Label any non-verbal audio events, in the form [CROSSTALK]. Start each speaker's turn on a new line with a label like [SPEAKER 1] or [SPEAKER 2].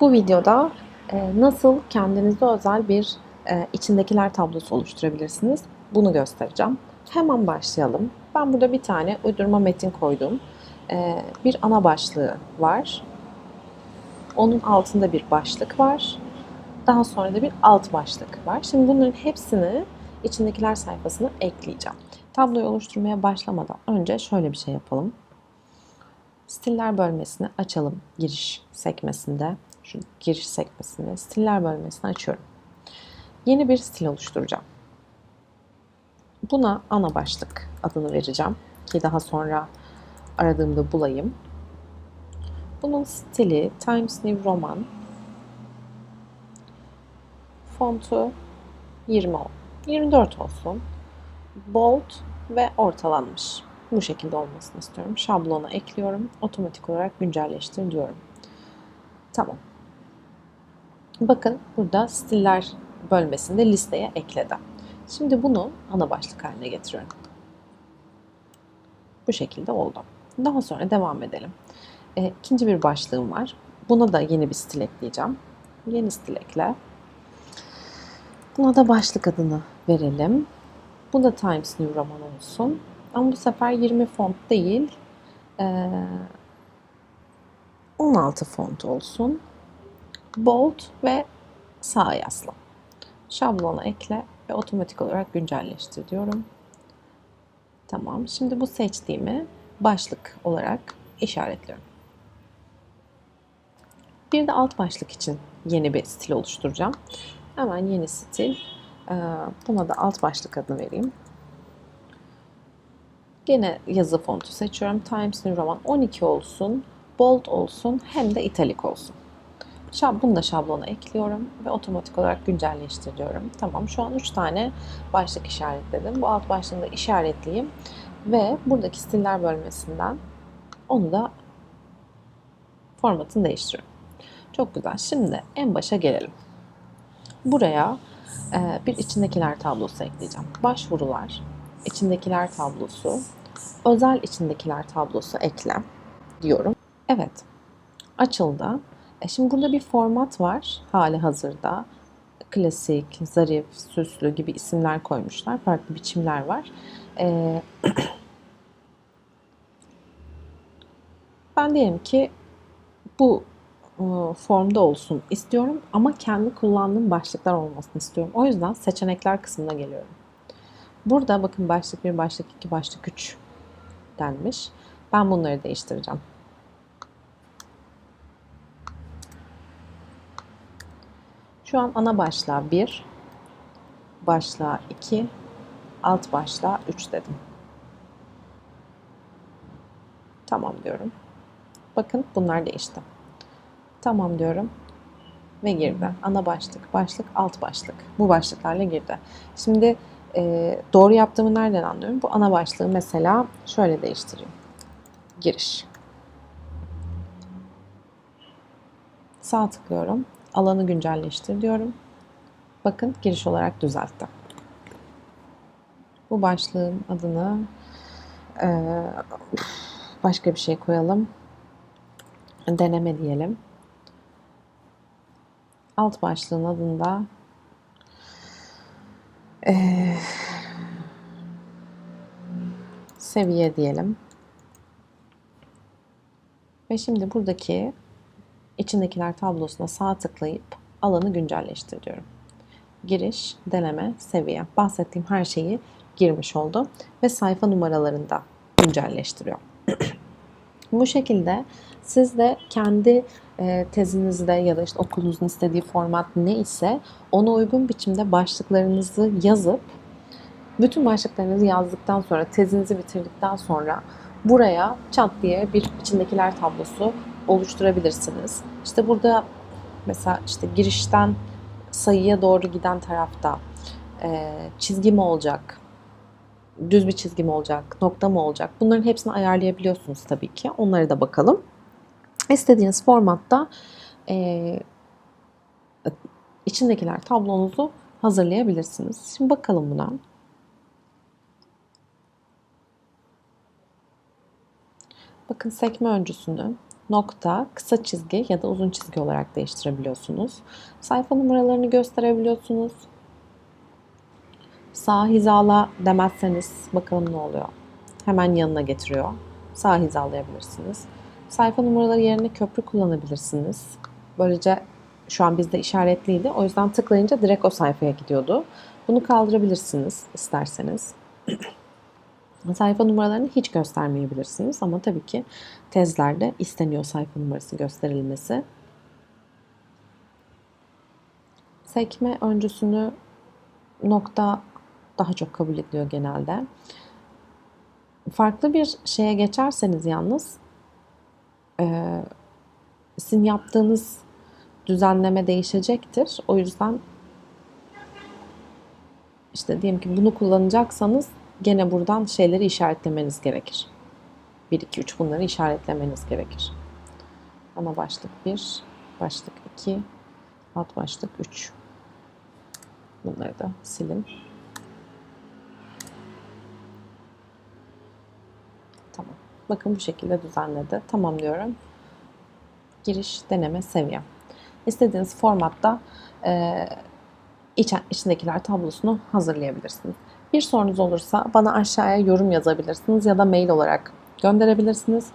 [SPEAKER 1] Bu videoda e, nasıl kendinize özel bir e, içindekiler tablosu oluşturabilirsiniz bunu göstereceğim. Hemen başlayalım. Ben burada bir tane uydurma metin koydum. E, bir ana başlığı var. Onun altında bir başlık var. Daha sonra da bir alt başlık var. Şimdi bunların hepsini içindekiler sayfasına ekleyeceğim. Tabloyu oluşturmaya başlamadan önce şöyle bir şey yapalım. Stiller bölmesini açalım giriş sekmesinde. Şu giriş sekmesinde stiller bölmesini açıyorum. Yeni bir stil oluşturacağım. Buna ana başlık adını vereceğim ki daha sonra aradığımda bulayım. Bunun stili Times New Roman. Fontu 20 24 olsun. Bold ve ortalanmış. Bu şekilde olmasını istiyorum. Şablona ekliyorum. Otomatik olarak güncelleştir diyorum. Tamam. Bakın burada stiller bölmesinde listeye ekledi. Şimdi bunu ana başlık haline getiriyorum. Bu şekilde oldu. Daha sonra devam edelim. E, ikinci bir başlığım var. Buna da yeni bir stil ekleyeceğim. Yeni stil ekle. Buna da başlık adını verelim. Bu da Times New Roman olsun. Ama bu sefer 20 font değil, 16 font olsun. Bold ve sağ yaslı. Şablona ekle ve otomatik olarak güncelleştir diyorum. Tamam. Şimdi bu seçtiğimi başlık olarak işaretliyorum. Bir de alt başlık için yeni bir stil oluşturacağım. Hemen yeni stil. Buna da alt başlık adını vereyim. Gene yazı fontu seçiyorum. Times New Roman 12 olsun, bold olsun hem de italik olsun. Bunu da şablona ekliyorum ve otomatik olarak güncelleştiriyorum. Tamam şu an 3 tane başlık işaretledim. Bu alt başlığını da işaretleyeyim ve buradaki stiller bölmesinden onu da formatını değiştiriyorum. Çok güzel. Şimdi en başa gelelim. Buraya bir içindekiler tablosu ekleyeceğim. Başvurular, içindekiler tablosu, özel içindekiler tablosu ekle diyorum. Evet, açıldı. E şimdi burada bir format var hali hazırda. Klasik, zarif, süslü gibi isimler koymuşlar. Farklı biçimler var. Ee, [CLEARS THROAT] ben diyelim ki bu e, formda olsun istiyorum ama kendi kullandığım başlıklar olmasını istiyorum. O yüzden seçenekler kısmına geliyorum. Burada bakın başlık 1, başlık 2, başlık 3 denmiş. Ben bunları değiştireceğim. Şu an ana başlığa 1, başlığa 2, alt başlığa 3 dedim. Tamam diyorum. Bakın bunlar değişti. Tamam diyorum ve girdi. Ana başlık, başlık, alt başlık. Bu başlıklarla girdi. Şimdi e, doğru yaptığımı nereden anlıyorum? Bu ana başlığı mesela şöyle değiştireyim. Giriş. Sağ tıklıyorum. Alanı güncelleştir diyorum. Bakın giriş olarak düzeltti. Bu başlığın adını e, başka bir şey koyalım. Deneme diyelim. Alt başlığın adında ee, seviye diyelim. Ve şimdi buradaki içindekiler tablosuna sağ tıklayıp alanı güncelleştir diyorum. Giriş, deneme, seviye. Bahsettiğim her şeyi girmiş oldu ve sayfa numaralarını da güncelleştiriyor. Bu şekilde siz de kendi e, tezinizde ya da işte okulunuzun istediği format ne ise ona uygun biçimde başlıklarınızı yazıp bütün başlıklarınızı yazdıktan sonra tezinizi bitirdikten sonra buraya çat diye bir içindekiler tablosu oluşturabilirsiniz. İşte burada mesela işte girişten sayıya doğru giden tarafta e, çizgi mi olacak, düz bir çizgi mi olacak, nokta mı olacak bunların hepsini ayarlayabiliyorsunuz tabii ki. Onları da bakalım. İstediğiniz formatta e, içindekiler tablonuzu hazırlayabilirsiniz. Şimdi bakalım buna. Bakın sekme öncüsünü nokta, kısa çizgi ya da uzun çizgi olarak değiştirebiliyorsunuz. Sayfa numaralarını gösterebiliyorsunuz. Sağ hizala demezseniz bakalım ne oluyor. Hemen yanına getiriyor. Sağ hizalayabilirsiniz. Sayfa numaraları yerine köprü kullanabilirsiniz. Böylece şu an bizde işaretliydi. O yüzden tıklayınca direkt o sayfaya gidiyordu. Bunu kaldırabilirsiniz isterseniz. [CLEARS THROAT] Sayfa numaralarını hiç göstermeyebilirsiniz ama tabii ki tezlerde isteniyor sayfa numarası gösterilmesi. Sekme öncüsünü nokta daha çok kabul ediliyor genelde. Farklı bir şeye geçerseniz yalnız e, sizin yaptığınız düzenleme değişecektir. O yüzden işte diyelim ki bunu kullanacaksanız gene buradan şeyleri işaretlemeniz gerekir. 1, 2, 3 bunları işaretlemeniz gerekir. Ana başlık 1, başlık 2, alt başlık 3. Bunları da silin. Tamam. Bakın bu şekilde düzenledi. Tamam diyorum. Giriş, deneme, seviye. İstediğiniz formatta e, içindekiler tablosunu hazırlayabilirsiniz. Bir sorunuz olursa bana aşağıya yorum yazabilirsiniz ya da mail olarak gönderebilirsiniz.